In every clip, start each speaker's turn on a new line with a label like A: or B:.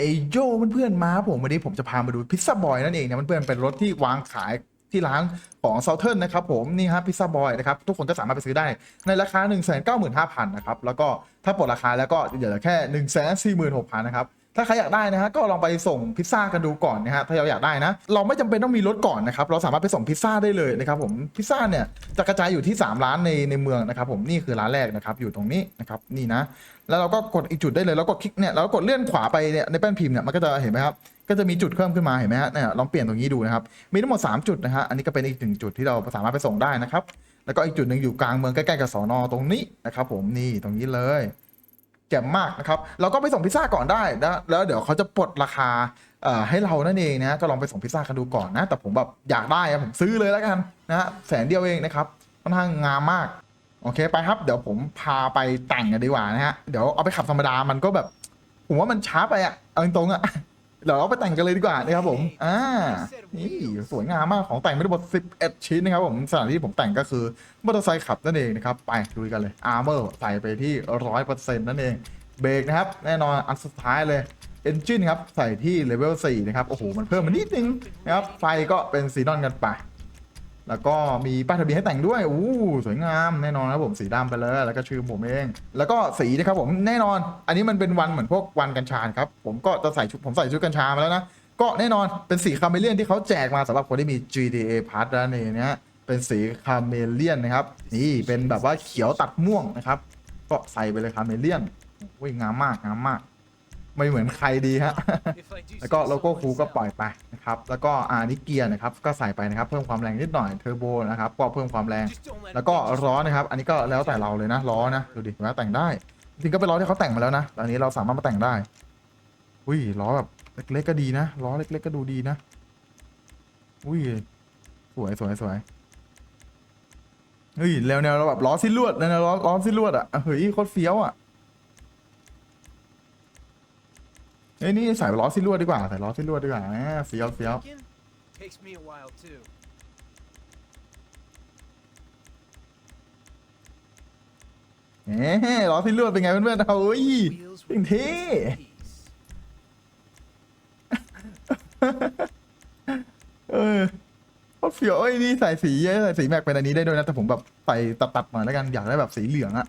A: เอโยเพื่อนๆมาผมวันนี้ผมจะพามาดูพิซซ่าบอยนั่นเองนะเพื่อนๆเป็นรถที่วางขายที่ร้านของเซาเทิร์นนะครับผมนี่ฮะพิซซ่าบอยนะครับทุกคนก็สามารถไปซื้อได้ในราคา 1 9 5 0 0 0นะครับแล้วก็ถ้าปลดราคาแล้วก็เหลือแค่ 1 4 6 0 0 0นะครับ ถ้าใครอยากได้นะฮะก็ลองไปส่งพิซซ่ากันดูก่อนนะฮะถ้าเราอยากได้นะ เราไม่จำเป็นต้องมีรถก่อนนะครับเราสามารถไปส่งพิซซ่าได้เลยนะครับผมพิซซ่าเนี่ยจะกระจายอยู่ที่ 3 ร้านในในเมืองนะครับผมนี่คือร้านแรกนะครับอยู่ตรงนี้นะครับนี่นะ แล้วเราก็กดอีกจุดได้เลยแล้วก็คลิกเนี่ยเราก็กดเลื่อนขวาไปเนี่ยในแป้นพิมพ์เนี่ยมันก็จะเห็นไหมครับก็จะมีจุดเพิ่มขึ้นมาเห็นไหมฮะเนี่ยลองเปลี่ยนตรงนี้ดูนะครับมีทั้งหมด 3 จุดนะฮะอันนี้ก็เป็นอีกหนึ่งจุดที่เราสามารถไปส่งได้นะครับแล้วก็อีกจุดหนึ่งอยู่กลางเมืองใกล้ๆกับสอนอตรงนี้นะครับผมนี่ตรงนี้เลย แจ่มมากนะครับเราก็ไปส่งพิซซ่าก่อนได้นะแล้วเดี๋ยวเขาจะปลดราคาให้เรานั่นเองนะก็ลองไปส่งพิซซ่ากันดูก่อนนะ แต่ผมแบบอยากได้อะผมซื้อเลยแล้วกันนะฮะแสนเดียวเองนะครับค่อนข้างงามมากโอเคไปครับ เดี๋ยวผมพาไปแต่งกันดีกว่านะฮะเดี๋ยวเอาไปขับธรรมดามันก็แบบผมว่ามันช้าไปอะเอาตรงๆอะ เดี๋ยวเราไปแต่งกันเลยดีกว่านะครับผม อ่า นี่สวยงามมากของแต่งไม่ได้หมด11 ชิ้นนะครับผมสถานที่ผมแต่งก็คือมอเตอร์ไซค์ขับนั่นเองนะครับ ไปดูกันเลยอาร์เมอร์ใส่ไปที่100%นั่นเอง เบรกนะครับ แน่นอนอันสุดท้ายเลยเอนจินครับ ใส่ที่เลเวล4นะครับ โอ้โห มันเพิ่มมานิดนึงนะครับ ไฟก็เป็นซีนอนกันไป แล้วก็มีป้ายทะเบียนให้แต่งด้วยอู้สวยงามแน่นอนครับผมสีดำไปเลย แล้วก็ชื่อผมเอง แล้วก็สีนะครับผมแน่นอน อันนี้มันเป็นวันเหมือนพวกวันกัญชาครับผมก็จะใส่ชุดผมใส่ชุดกัญชามาแล้วนะก็แน่นอนเป็นสีคาเมเลียนที่เขาแจกมาสำหรับคนที่มี GTA Pass นั่นเองนะเป็นสีคาเมเลียนนะครับนี่เป็นแบบว่าเขียวตัดม่วงนะครับก็ใส่ไปเลยคาเมเลียนโอ้ยงามมากงามมาก ไม่เหมือนใครดีฮะ แล้วก็โลโก้คูก็ปล่อยไปนะครับ แล้วก็อ่านี่เกียร์นะครับ ก็ใส่ไปนะครับ เพิ่มความแรงนิดหน่อยเทอร์โบนะครับก็เพิ่มความแรง แล้วก็ล้อนะครับ อันนี้ก็แล้วแต่เราเลยนะล้อนะดูดิว่าแต่งได้ จริงๆก็เป็นล้อที่เขาแต่งมาแล้วนะตอนนี้เราสามารถมาแต่งได้ อุ้ยล้อแบบเล็กๆก็ดีนะล้อเล็ก ๆ ก็ดูดีนะ อุ้ยสวยสวยสวยเฮ้ยแนวแนวเราแบบล้อสิ้นลวดแนวล้อล้อสิ้นลวดอะเฮ้ยโคตรเฟี้ยวอะ เอ้ยนี่ใส่ล้อสิ้นลวดดีกว่าใส่ล้อสิ้นลวดดีกว่าแหมเฟี้ยวเฟี้ยว
B: Takes me a while too.
A: แหมล้อสิ้นลวดเป็นไงเพื่อนๆเอาเฮ้ย
B: Wheels
A: เป็นเท่
B: peace.
A: เออโคตรเฟี้ยวเอ้ยนี่ใส่สีใส่สีแม็กเป็นอันนี้ได้ด้วยนะแต่ผมแบบใส่ตัดๆหน่อยแล้วกันอยากได้แบบสีเหลืองอะ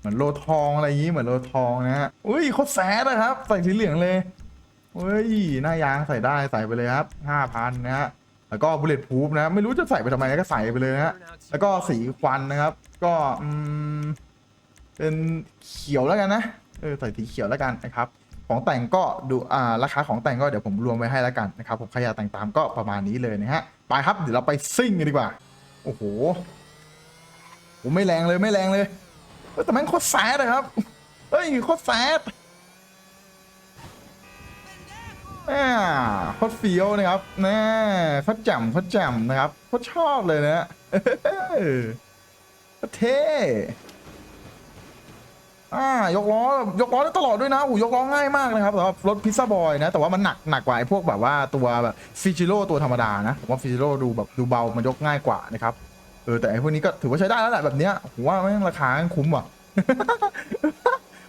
A: เหมือนโลทองอะไรอย่างงี้เหมือนโลทองนะฮะอุ้ยโคตรแสดนะครับ ใส่สีเหลืองเลยเฮ้ยหน้ายางใส่ได้ใส่ไปเลยครับห้าพันนะฮะแล้วก็บุลเลตพูฟนะ ไม่รู้จะใส่ไปทำไมก็ใส่ไปเลยนะฮะแล้วก็สีควันนะครับ ก็อืมเป็นเขียวแล้วกันนะเออใส่สีเขียวแล้วกันนะครับของแต่งก็ดูอ่าราคาของแต่งก็เดี๋ยวผมรวมไว้ให้แล้วกันนะครับผมใครอยากแต่งตามก็ประมาณนี้เลยนะฮะไปครับเดี๋ยวเราไปซิ่งกันดีกว่า โอ้โหผมไม่แรงเลยไม่แรงเลย เฮ้ยแต่แม่งโคตรแซดนะครับ เฮ้ยโคตรแซดอ่าโคตรเฟี้ยวนะครับน่าโคตรแจ่มโคตรแจ่มนะครับโคตรชอบเลยนะเออโคตรเท่อ่ายกล้อยกล้อได้ตลอดด้วยนะโอ้ยกล้อง่ายมากนะครับสำหรับรถพิซซ่าบอยนะ แต่ว่ามันหนักหนักกว่าไอ้พวกแบบว่าตัวแบบฟิจิโร่ตัวธรรมดานะผมว่าฟิจิโร่ดูแบบดูเบามันยกง่ายกว่านะครับ เออแต่ไอ้พวกนี้ก็ถือว่าใช้ได้แล้วแหละแบบเนี้ยผมว่าแม่งราคาแม่งคุ้มว่ะ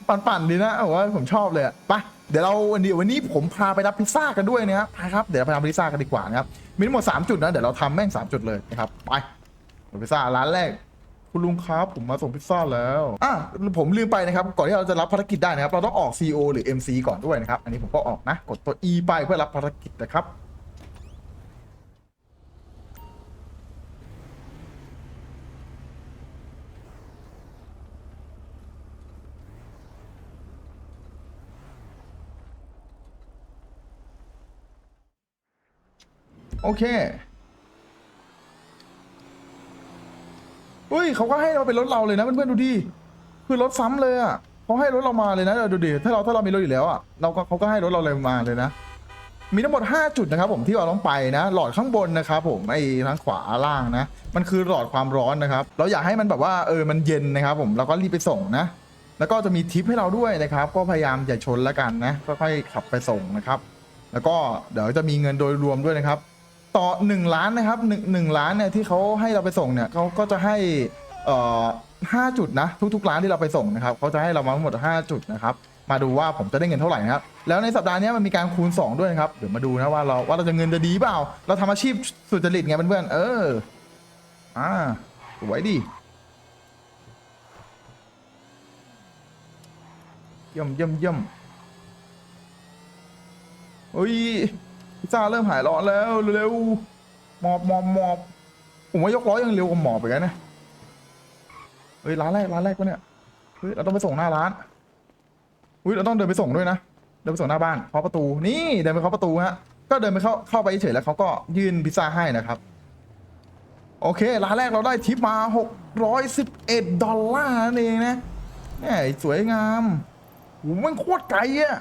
A: ปั่นๆดีนะผมว่าผมชอบเลยอะไปเดี๋ยวเราวันนี้วันนี้ผมพาไปรับพิซซ่ากันด้วยนะครับไปครับเดี๋ยวไปรับพิซซ่ากันดีกว่านะครับมีทั้งหมด3จุดนะเดี๋ยวเราทำแม่ง3จุดเลยนะครับไปพิซซ่าร้านแรกคุณลุงครับผมมาส่งพิซซ่าแล้วอะผมลืมไปนะครับ ก่อนที่เราจะรับภารกิจได้นะครับ เราต้องออก CO หรือ MC ก่อนด้วยนะครับ อันนี้ผมก็ออกนะ กดตัว E ไปเพื่อรับภารกิจนะครับ โอเคเฮ้ยเขาก็ให้เราเป็นรถเราเลยนะเพื่อนๆดูดิคือรถซ้ำเลยอะเขาให้รถเรามาเลยนะดูดิถ้าเราถ้าเรามีรถอยู่แล้วอะเราก็เขาก็ให้รถเราเลยมาเลยนะ มีทั้งหมด 5 จุดนะครับ ผมที่เราต้องไปนะ หลอดข้างบนนะครับผมไอ้ทั้งขวาล่างนะ มันคือหลอดความร้อนนะครับ เราอยากให้มันแบบว่าเออมันเย็นนะครับ ผมเราก็รีบไปส่งนะแล้วก็จะมีทิปให้เราด้วยนะครับ ก็พยายามอย่าชนแล้วกันนะค่อยๆขับไปส่งนะครับ แล้วก็เดี๋ยวจะมีเงินโดยรวมด้วยนะครับ ต่อ 1 ล้านนะครับหนึ่งหนึ่งล้านเนี่ยที่เขาให้เราไปส่งเนี่ยเขาก็จะให้เอ่อห้าจุดนะทุกๆร้านที่เราไปส่งนะครับเขาจะให้เรามาทั้งหมด 5 จุดนะครับมาดูว่าผมจะได้เงินเท่าไหร่นะครับแล้วในสัปดาห์นี้มันมีการคูณ 2 ด้วยนะครับเดี๋ยวมาดูนะว่าเราว่าเราจะเงินจะดีเปล่า เราทำอาชีพสุจริตไงเพื่อนๆเอออ่าสวยดีเยี่ยมเยี่ยมเยี่ยมเฮ้ย พิซซ่าเริ่มหายร้อนแล้วเร็วหมอบหมอบหมอบผมว่ายกล้อยังเร็วกว่าหมอบไปกันนะเฮ้ยร้านแรกร้านแรกวะเนี่ยเฮ้ยเราต้องไปส่งหน้าร้านอุ้ยเราต้องเดินไปส่งด้วยนะเดินไปส่งหน้าบ้านเคาะประตูนี่เดินไปเคาะประตูฮะก็เดินไปเข้าเข้าไปเฉยแล้วเขาก็ยื่นพิซซ่าให้นะครับ โอเคร้านแรกเราได้ทิปมา611ดอลลาร์นั่นเองนะแหมสวยงามโหมันโคตรไกลอะ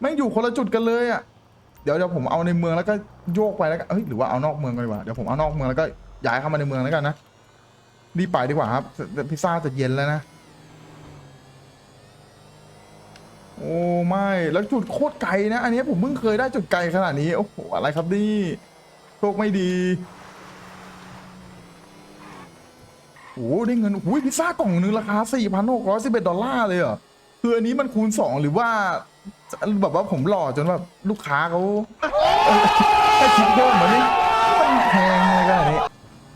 A: แม่งอยู่คนละจุดกันเลยอะ เดี๋ยวเดี๋ยวผมเอาในเมืองแล้วก็โยกไปแล้วกันเฮ้ยหรือว่าเอานอกเมืองกันดีกว่าเดี๋ยวผมเอานอกเมืองแล้วก็ย้ายเข้ามาในเมืองแล้วกันนะรีบไปดีกว่าครับพิซซ่าจะเย็นแล้วนะโอ้ไม่แล้วจุดโคตรไกลนะ อันนี้ผมเพิ่งเคยได้จุดไกลขนาดนี้โอ้โหอะไรครับนี่โชคไม่ดีโอ้ได้เงินโอ้ยพิซซ่ากล่องนึงราคา4,611ดอลลาร์เลยเหรอคืออันนี้มันคูณ 2 หรือว่า แบบว่าผมหล่อจนแบบลูกค้าเขาเออให้คิดเพิ่มเหมือนนี้มันแพงเลยกันนี้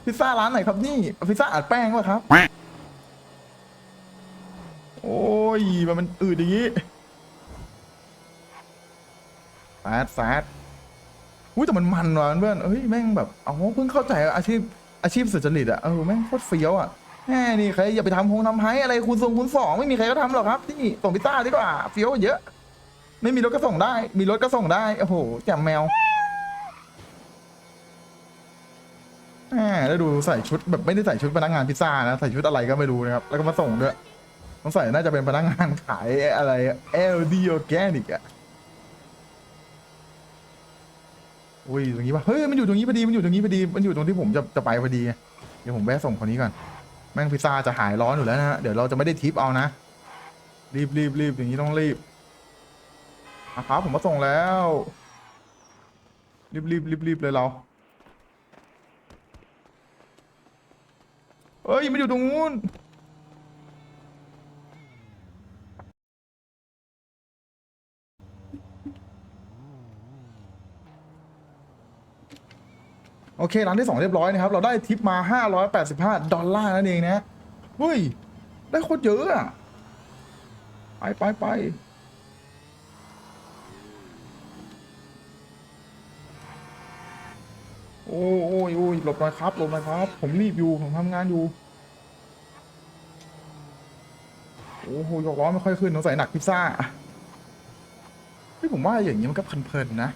A: พิซซ่าร้านไหนครับนี่พิซซ่าอัดแป้งวะครับ โอ้ยมันมันอืดอย่างนี้แฟดแฟดอุ้ยแต่มันมันว่ะเพื่อนเฮ้ยแม่งแบบเอาเพิ่งเข้าใจอาชีพอาชีพสุจริตอะเออแม่งโคตรเฟี้ยวอะแม่นี่ใครอย่าไปทำคงทำไฮอะไรคูณทรงคูณสองไม่มีใครก็ทำหรอกครับที่ส่งพิซซ่าดีกว่าเฟี้ยวกว่าเยอะ ไม่มีรถก็ส่งได้ มีรถก็ส่งได้ โอ้โหแจ่มแมวแหมแล้วดูใส่ชุดแบบไม่ได้ใส่ชุดพนักงานพิซซ่านะ ใส่ชุดอะไรก็ไม่รู้นะครับ แล้วก็มาส่งด้วยต้องใส่น่าจะเป็นพนักงานขายอะไร LD Organic อะอุ้ยตรงนี้ปะเฮ้ยมันอยู่ตรงนี้พอดีมันอยู่ตรงนี้พอดีมันอยู่ตรงที่ผมจะจะไปพอดีเดี๋ยวผมแวะส่งคนนี้ก่อนแม่งพิซซ่าจะหายร้อนอยู่แล้วนะฮะเดี๋ยวเราจะไม่ได้ทิปเอานะรีบรีบรีบอย่างนี้ต้องรีบ นะครับผมมาส่งแล้ว รีบรีบรีบรีบเลยเราเฮ้ยมันอยู่ตรงนู้นโอเค ร้านที่สองเรียบร้อยนะครับ เราได้ทิปมา 585 ดอลลาร์นั่นเองนะเฮ้ย ได้โคตรเยอะอะไปไปไป โอ้โอ้ยโอ้ยหลบหน่อยครับหลบหน่อยครับ ผมรีบอยู่ ผมทำงานอยู่ โอ้โหยกล้อไม่ค่อยขึ้นสงสัยหนักพิซซ่าเฮ้ยผมว่าอย่างนี้มันก็เพลินๆนะ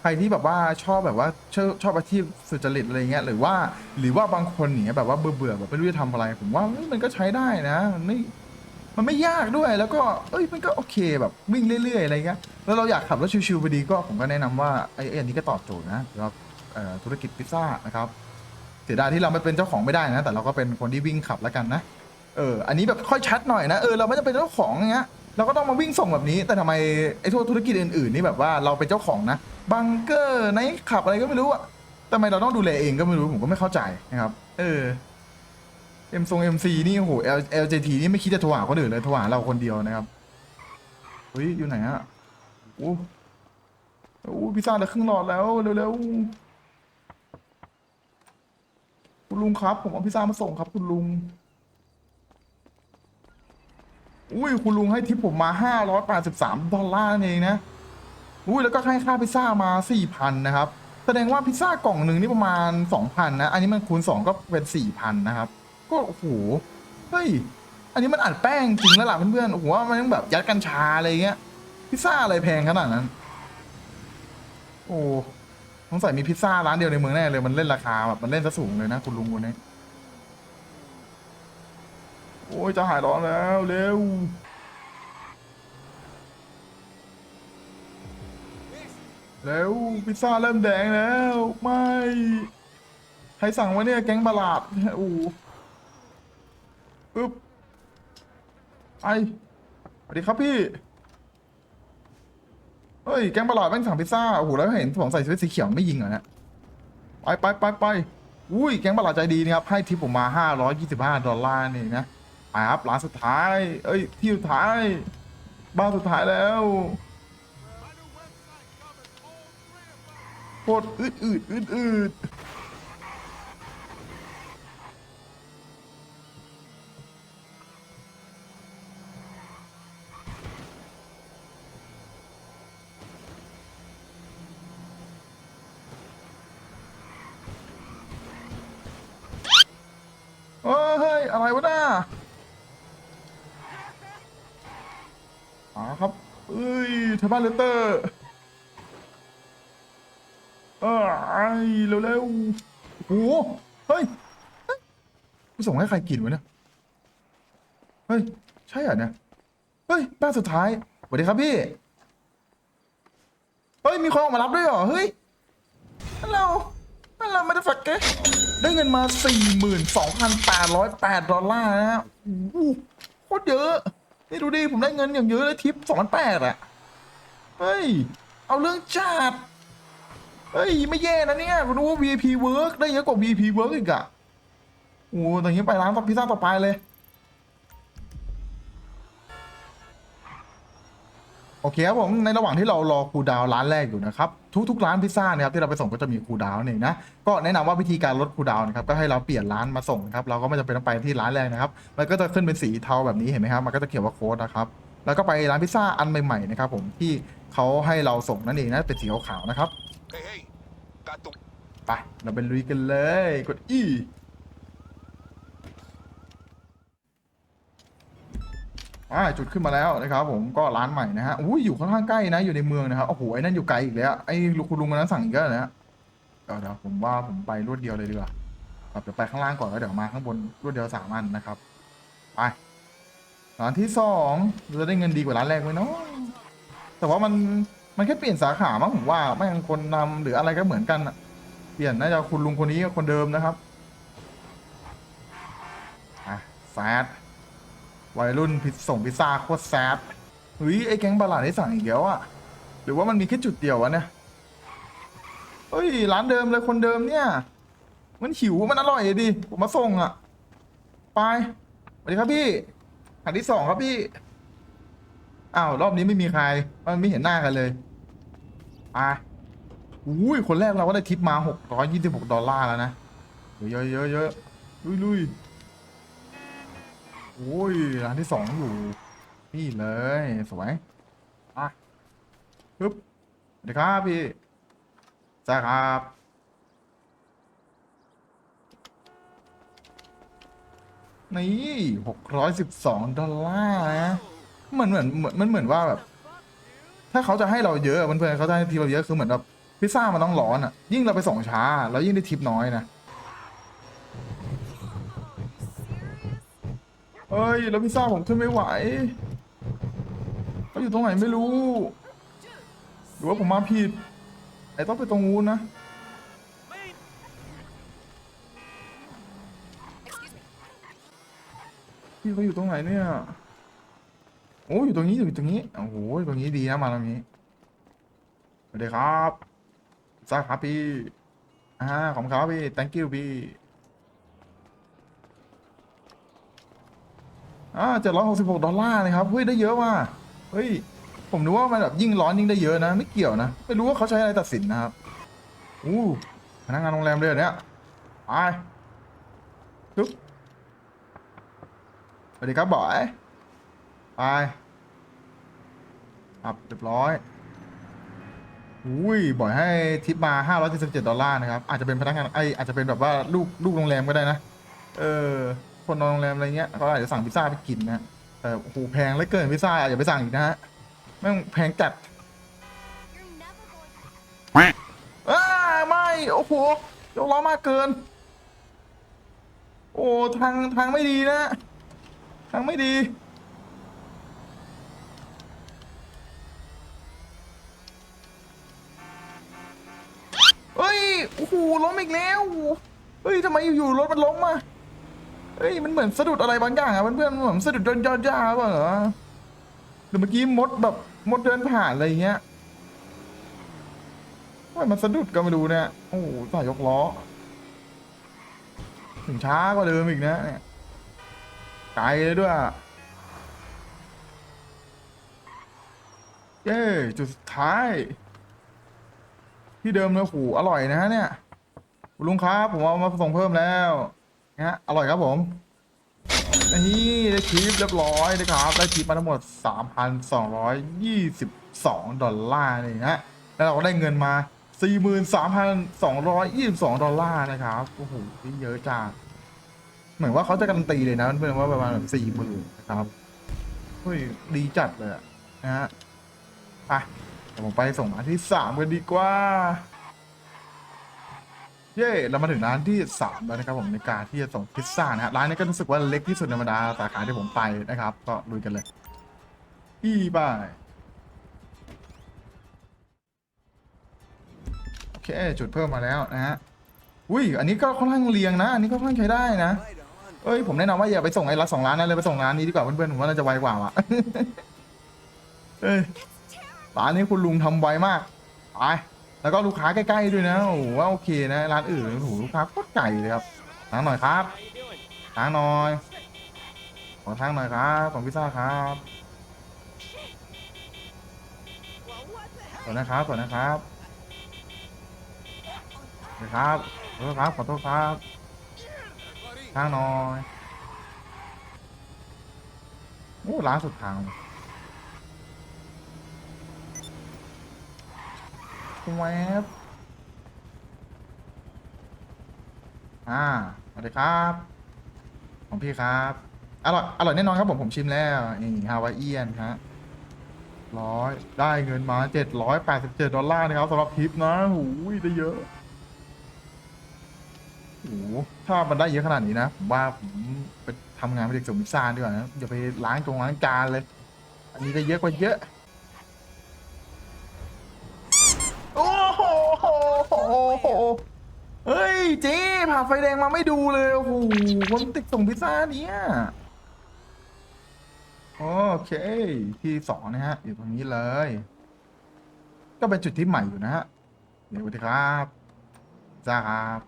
A: ใครที่แบบว่าชอบแบบว่าชอบชอบอาชีพสุจริตอะไรเงี้ย หรือว่า หรือว่าบางคนอย่างเงี้ยแบบว่าเบื่อเบื่อแบบไม่รู้จะทำอะไร ผมว่าเฮ้ยมันก็ใช้ได้นะ มันไม่ มันไม่ยากด้วย แล้วก็ เอ้ย มันก็โอเคแบบวิ่งเรื่อยๆอะไรเงี้ย แล้วเราอยากขับรถชิวๆไปดีก็ผมก็แนะนำว่าไอ้ไอ้อันนี้ก็ตอบโจทย์นะสำหรับ เอ่อธุรกิจพิซซ่านะครับเสียดายที่เราไม่เป็นเจ้าของไม่ได้นะ แต่เราก็เป็นคนที่วิ่งขับแล้วกันนะเอออันนี้แบบค่อยชัดหน่อยนะเออเราไม่ได้เป็นเจ้าของอย่างเงี้ยเราก็ต้องมาวิ่งส่งแบบนี้ แต่ทำไมไอ้ทั่วธุรกิจอื่นๆนี่แบบว่าเราเป็นเจ้าของนะบังเกอร์ไนขับอะไรก็ไม่รู้อะทำไมเราต้องดูแลเองก็ไม่รู้ผมก็ไม่เข้าใจนะครับ เออเอ็มทรงเอ็มซีนี่โอ้โห L LJT นี่ไม่คิดจะโทรหาคนอื่นเลยโทรหาเราคนเดียวนะครับเฮ้ยอยู่ไหนอะโอ้โอ้พิซซ่าเหลือครึ่งหลอดแล้วเร็วๆ คุณลุงครับ ผมเอาพิซซ่ามาส่งครับ คุณลุง อุ้ยคุณลุงให้ทิปผมมา583ดอลลาร์นั่นเองนะ อุ้ยแล้วก็ให้ค่าพิซซ่ามา4,000นะครับ แสดงว่าพิซซ่ากล่องหนึ่งนี่ประมาณ2,000นะ อันนี้มันคูณ2ก็เป็น4,000นะครับ ก็โอ้โห เฮ้ย อันนี้มันอัดแป้งจริงแล้วล่ะเพื่อนๆโอ้โหว่ามันต้องแบบยัดกัญชาอะไรเงี้ย พิซซ่าอะไรแพงขนาดนั้น โอ้ สงสัยมีพิซซ่าร้านเดียวในเมืองแน่เลยมันเล่นราคาแบบมันเล่นซะสูงเลยนะคุณลุงคนนี้โอ้ยจะหายร้อนแล้วเร็วเร็วพิซซ่าเริ่มแดงแล้วไม่ใครสั่งวะเนี่ยแก๊งบาลาดโอ้ปึ๊บไอสวัสดีครับพี่ เฮ้ยแก๊งบาลาดแม่งสั่งพิซซ่าโอ้โหแล้วเห็นผมใส่ชุดสีเขียวไม่ยิงเหรอเนี่ยไปไปไปไปอุ้ยแก๊งบาลาดใจดีนะครับให้ทิปผมมา 525 ดอลลาร์นี่นะไปครับร้านสุดท้าย เอ้ยที่สุดท้ายบ้านสุดท้ายแล้วปวดอืดอืดอืดอืด อ๋อครับเอ้ยทบ้านเลสเตอร์เออไอ้เร็วๆโอ้โหเฮ้ยกูส่งให้ใครกินวะเนี่ยเฮ้ยใช่เหรอเนี่ยเฮ้ยบ้านสุดท้ายสวัสดีครับพี่เฮ้ยมีคนออกมารับด้วยเหรอเฮ้ยฮัลโหลฮัลโหลไม่ได้ฝักเกได้เงินมา 42,808 ดอลลาร์นะโอ้โหโคตรเยอะ นี่ดูดิผมได้เงินอย่างเยอะเลยทิปสองร้อะเฮ้ย เอาเรื่องจัดเฮ้ย ไม่แย่นะเนี่ยคุณรู้ว่า VIP work ได้เยอะกว่า VIP work อีกอะโอ้ตอนนี้ไปร้านพิซซ่าต่อไปเลย โอเคครับผมในระหว่างที่เรารอคูลดาวน์ร้านแรกอยู่นะครับทุกๆร้านพิซซ่านะครับที่เราไปส่งก็จะมีคูลดาวน์นั่นเองนะก็แนะนำว่าวิธีการลดคูลดาวน์นะครับก็ให้เราเปลี่ยนร้านมาส่งนะครับเราก็ไม่จำเป็นต้องไปที่ร้านแรกนะครับมันก็จะขึ้นเป็นสีเทาแบบนี้เห็นไหมครับมันก็จะเขียนว่าโค้ดนะครับแล้วก็ไปร้านพิซซ่าอันใหม่ๆนะครับผมที่เขาให้เราส่งนั่นเองนะเป็นสีขาวๆนะครับ
C: Hey, hey, got the
A: ไปเราไปลุยกันเลยกด E อ่าจุดขึ้นมาแล้วนะครับผมก็ร้านใหม่นะฮะอุ้ยอยู่ค่อนข้างใกล้นะอยู่ในเมืองนะครับโอ้โหไอ้นั่นอยู่ไกลอีกแล้วไอ้ลูกคุณลุงคนนั้นสั่งอีกแล้วนะฮะเดี๋ยวเดี๋ยวผมว่าผมไปรวดเดียวเลยดีกว่าครับเดี๋ยวไปข้างล่างก่อนแล้วเดี๋ยวมาข้างบนรวดเดียวสามอันนะครับไปร้านที่สองเราจะได้เงินดีกว่าร้านแรกไหมเนาะแต่ว่ามันมันแค่เปลี่ยนสาขามั้งผมว่าไม่งั้นคนนำหรืออะไรก็เหมือนกันอะเปลี่ยนน่าจะคุณลุงคนนี้กับคนเดิมนะครับอะแซด วัยรุ่นพิซส่งพิซซ่าโคตรแซดเฮ้ยไอ้แก๊งบาลาดได้สั่งอีกแล้วอะหรือว่ามันมีแค่จุดเดียววะเนี่ยเฮ้ยร้านเดิมเลยคนเดิมเนี่ย มันหิวมันอร่อยดิผมมาส่งอะไปสวัสดีครับพี่อันที่สองครับพี่อ้าวรอบนี้ไม่มีใคร มันไม่เห็นหน้ากันเลยไปอุ้ยคนแรกเราก็ได้ทิปมา626ดอลลาร์แล้วนะเยอะเยอะเยอะลุยลุย อ้ยร้านที่สองอยู่นี่เลยสวยอะปึ๊บสวัสดีครับพี่จ้าครับนี่612ดอลลาร์นะเหมือนเหมือนเหมือนมันเหมือนว่าแบบ ถ้าเขาจะให้เราเยอะเพื่อนๆเขาจะให้ทีเราเยอะคือเหมือนแบบพิซซ่ามันต้องร้อนอะ ยิ่งเราไปส่งช้าเรายิ่งได้ทิปน้อยนะ เฮ้ย แล้วพิซซ่าผมขึ้นไม่ไหวเขาอยู่ตรงไหนไม่รู้ หรือว่าผมมาผิด ไอ้ต้องไปตรงนู้นนะ พี่เขาอยู่ตรงไหนเนี่ย โอ้อยู่ตรงนี้อยู่ตรงนี้ โอ้โหตรงนี้ดีนะมาตรงนี้สวัสดีครับซ่าครับพี่อ่าขอบคุณครับพี่ thank you พี่ อ่าเจ็ดร้อยหกสิบหกดอลลาร์นะครับ เฮ้ย ได้เยอะว่ะ เฮ้ย ผมนึกว่ามันแบบยิ่งร้อนยิ่งได้เยอะนะ ไม่เกี่ยวนะ ไม่รู้ว่าเขาใช้อะไรตัดสินนะครับ อู้พนักงานโรงแรมเลยเหรอเนี่ยไปปึ๊บสวัสดีครับบอย ไปครับเรียบร้อย อุ้ยบ่อยให้ทิปมา 577ดอลลาร์นะครับ อาจจะเป็นพนักงานไออาจจะเป็นแบบว่าลูกลูกโรงแรมก็ได้นะ เออ คนนอนโรงแรมอะไรเงี้ยเขาอาจจะสั่งพิซซ่าไปกินนะแต่โอ้โหแพงเหลือเกินพิซซ่าอย่าไปสั่งอีกนะฮะแม่งแพงจัดอ้าไม่โอ้โหยกล้อมากเกิน โอ้ทางทางไม่ดีนะทางไม่ดีเฮ้ยโอ้โหล้มอีกแล้วเฮ้ยทำไมอยู่ๆรถมันล้มมา เฮ้ยมันเหมือนสะดุดอะไรบางอย่างอะเพื่อนๆเหมือนสะดุดโดนยอดหญ้าเปล่าเหรอหรือเมื่อกี้มดแบบมดเดินผ่านอะไรเงี้ยว่ามันสะดุดก็ไม่รู้เนี่ยโอ้โหสายยกล้อ ถึงช้ากว่าเดิมอีกนะเนี่ยไกลเลยด้วยเย้จุดสุดท้าย ที่เดิมเนื้อหูอร่อยนะฮะเนี่ยลุงครับ ผมเอามาส่งเพิ่มแล้ว นะฮะอร่อยครับผมนี่ได้คลิปเรียบร้อยนะครับได้คลิปมาทั้งหมด 3,222 ดอลลาร์นี่นะฮะแล้วเราก็ได้เงินมา 43,222 ดอลลาร์นะครับโอ้โหที่เยอะจังเหมือนว่าเขาจะการันตีเลยนะเพื่อนว่าประมาณแบบสี่หมื่นนะครับเฮ้ยดีจัดเลยนะฮะไปผมไปส่งร้านที่สามกันดีกว่า เย้เรามาถึงร้านที่สามแล้วนะครับผมในการที่จะส่งพิซซ่านะฮะร้านนี้ก็รู้สึกว่าเล็กที่สุดในบรรดาสาขาที่ผมไปนะครับ ก็ลุยกันเลย อีบายโอเค จุดเพิ่มมาแล้วนะฮะอุ้ยอันนี้ก็ค่อนข้างเรียงนะ อันนี้ก็ค่อนข้างใช้ได้นะเอ้ยผมแนะนำว่าอย่าไปส่งไอ้ร้านสองร้านนั้นเลยไปส่งร้านนี้ดีกว่าเพื่อนๆผมว่าน่าจะไวกว่าว่ะเอ้ยร้านนี้คุณลุงทำไวมากไป แล้วก็ลูกค้าใกล้ๆด้วยนะโอ้โหว่าโอเคนะร้านอื่นโอ้โหลูกค้าโคตรไก่เลยครับทางหน่อยครับทางหน่อยขอทางหน่อยครับของพิซซ่าครับขอนะครับขอนะครับเดี๋ยวครับขอโทษครับขอโทษครับทางหน่อยโอ้ร้านสุดทาง แวบอ่าสวัสดีครับ ของพี่ครับ อร่อย อร่อยแน่นอนครับผม ผมชิมแล้วนี่ฮาวายเอียนฮะร้อยได้เงินมาเจ็ดร้อยแปดสิบเจ็ดดอลลาร์นะครับสำหรับทิปนะหูยได้เยอะโอ้โหถ้ามันได้เยอะขนาดนี้นะผมว่าผมไปทำงานเป็นเด็กส่งพิซซ่าดีกว่านะอย่าไปล้างจงล้างจานเลย อันนี้ได้เยอะกว่าเยอะ โอ้โห อ้โหเฮ้ยเจ๊ผ่าไฟแดงมาไม่ดูเลยโอ้โหคนติดส่งพิซซ่าเนี่ยโอเคที่สองนะฮะ อยู่ตรงนี้เลย ก็เป็นจุดที่ใหม่อยู่นะฮะเดี๋ยวสวัสดีครับจ้าครับ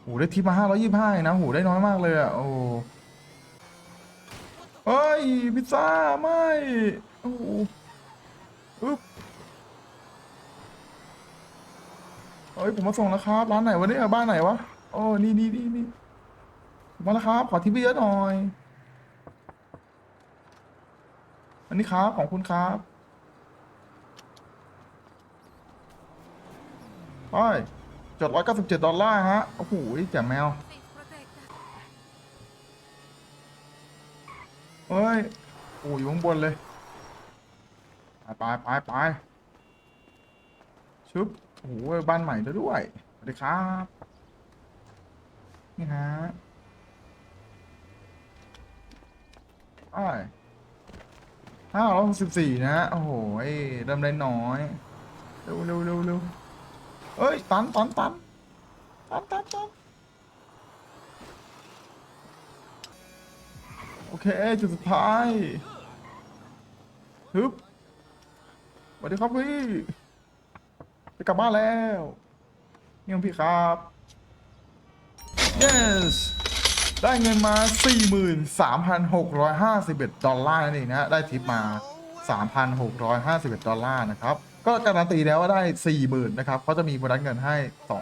A: โหได้ทิปมาห้าร้อยยี่ห้านะโหได้น้อยมากเลยอะโอ้ ฮ้ยพิซซ่าไม่โอ้โหอึ๊บเฮ้ยผมมาส่งแล้วครับร้านไหนวะเนี่ยบ้านไหนวะโอ้นี่นี่นี่นี่ผมมาแล้วครับ ขอทิปเยอะหน่อย อันนี้ครับของคุณครับไปจดร้อยเก้าสิบเจ็ดดอลลาร์ฮะโอ้โหแจ๋มแมว เฮ้ยโอ้ยอยู่ข้างบนเลยไปไปไปไปชุบโอ้โหบ้านใหม่แล้วด้วยสวัสดีครับ นี่ฮะไอ้ห้าร้อยสิบสี่นะโอ้โหเริ่มได้น้อยเร็วเร็วเร็วเร็วเอ้ย ตันตันตันตันตันตันโอ เคจุดสุดท้ายฮึบสวัสดีครับพี่จะกลับบ้านแล้วนี่ของพี่ครับ yes ได้เงินมา 43,651 ดอลลาร์นั่นเองนะ ได้ทิปมา 3,651 ดอลลาร์นะครับ ก็การันตีแล้วว่าได้ 40,000 นะครับเขาจะมีโบนัสเงินให้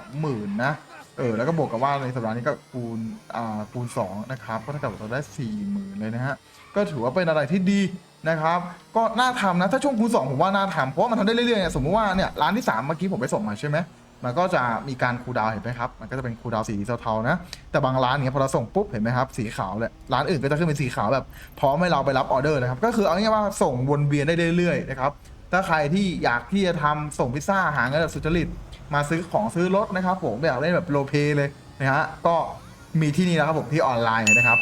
A: 20,000 นะ เออแล้วก็บวกกับว่าในสัปดาห์นี้ก็คูณอ่าคูณ2นะครับก็เท่ากับเราได้40,000เลยนะฮะก็ถือว่าเป็นอะไรที่ดีนะครับ ก็น่าทำนะถ้าช่วงคูณ2ผมว่าน่าทำเพราะว่ามันทำได้เรื่อยๆเนี่ยสมมติว่าเนี่ยร้านที่3เมื่อกี้ผมไปส่งมาใช่ไหมมันก็จะมีการคูดาวเห็นไหมครับ มันก็จะเป็นคูดาวสีเทาๆนะ แต่บางร้านเนี่ยพอเราส่งปุ๊บเห็นไหมครับ สีขาวเลยร้านอื่นก็จะขึ้นเป็นสีขาวแบบพร้อมให้เราไปรับออเดอร์นะครับ ก็คือเอาง่ายๆว่าส่งวนเวียนได้เรื่อยๆนะครับ ถ้าใครที่อยากที่จะทำส่งพิซซ่าหาเงินแบบสุจริต มาซื้อของซื้อรถนะครับผมอยากเล่นแบบโลเปเลยนะฮะก็มีที่นี่แล้วครับผมที่ออนไลน์นะครับ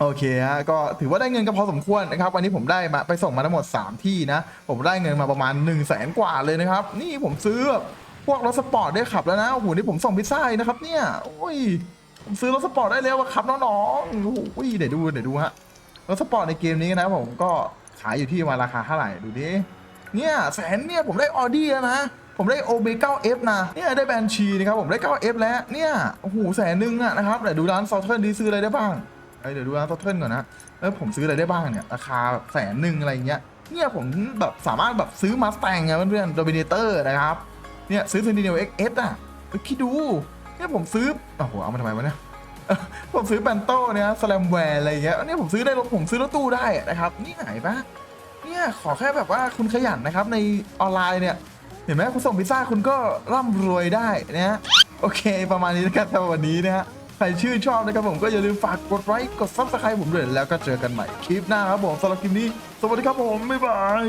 A: โอเคฮะก็ถือว่าได้เงินก็พอสมควรนะครับ วันนี้ผมได้มาไปส่งมาทั้งหมด 3 ที่นะ ผมได้เงินมาประมาณ 1 0 0 0 0แสนกว่าเลยนะครับ นี่ผมซื้อพวกรถสปอร์ตได้ขับแล้วนะโอ้โหนี่ผมส่งพิซซ่านะครับ เนี่ยโอ้ยผมซื้อรถสปอร์ตได้แล้วอะครับน้องๆโอ้โหเดี๋ยวดูเดี๋ยวดูฮะรถสปอร์ตในเกมนี้นะผมก็ขายอยู่ที่มาราคาเท่าไหร่ดูดิ เนี่ยแสนเนี่ยผมได้ออดี้แล้วนะผมได้โอเมก้าเอฟนะเนี่ยได้แบนชีนะครับผมได้ 9F แล้วเนี่ยโอ้โหแสนหนึ่งอะนะครับแต่ดูร้านซอเทิร์นดีซื้ออะไรได้บ้างเเดี๋ยวดูร้านซอเทิร์นก่อนนะแล้วผมซื้ออะไรได้บ้างเนี่ยราคาแบบแสนหนึ่งอะไรเงี้ยเนี่ยผมแบบสามารถแบบซื้อมาสแตงไงเพื่อนๆโดมิเนเตอร์นะครับเนี่ยซื้อเซนติเนลเอ็กเอสอะคิดดูเนี่ยผมซื้อโอ้โหเอามาทำไมวะเนี่ยผมซื้อแบนโต้เนี่ยสแลมแวร์อะไรเงี้ยเนี่ยผมซื้อได้รถผมซื้อรถตู้ได้นะครับนี่ไหนปะ เนี่ย ขอแค่แบบว่าคุณขยันนะครับในออนไลน์เนี่ย เห็นไหมคุณส่งพิซซ่าคุณก็ร่ำรวยได้นะฮะโอเค ประมาณนี้นะครับสำหรับวันนี้นะฮะใครชื่นชอบนะครับผมก็อย่าลืมฝากกดไลค์กดซับสไครต์ผมด้วยแล้วก็เจอกันใหม่คลิปหน้าครับผมสำหรับคลิปนี้ สวัสดีครับผม บ๊ายบาย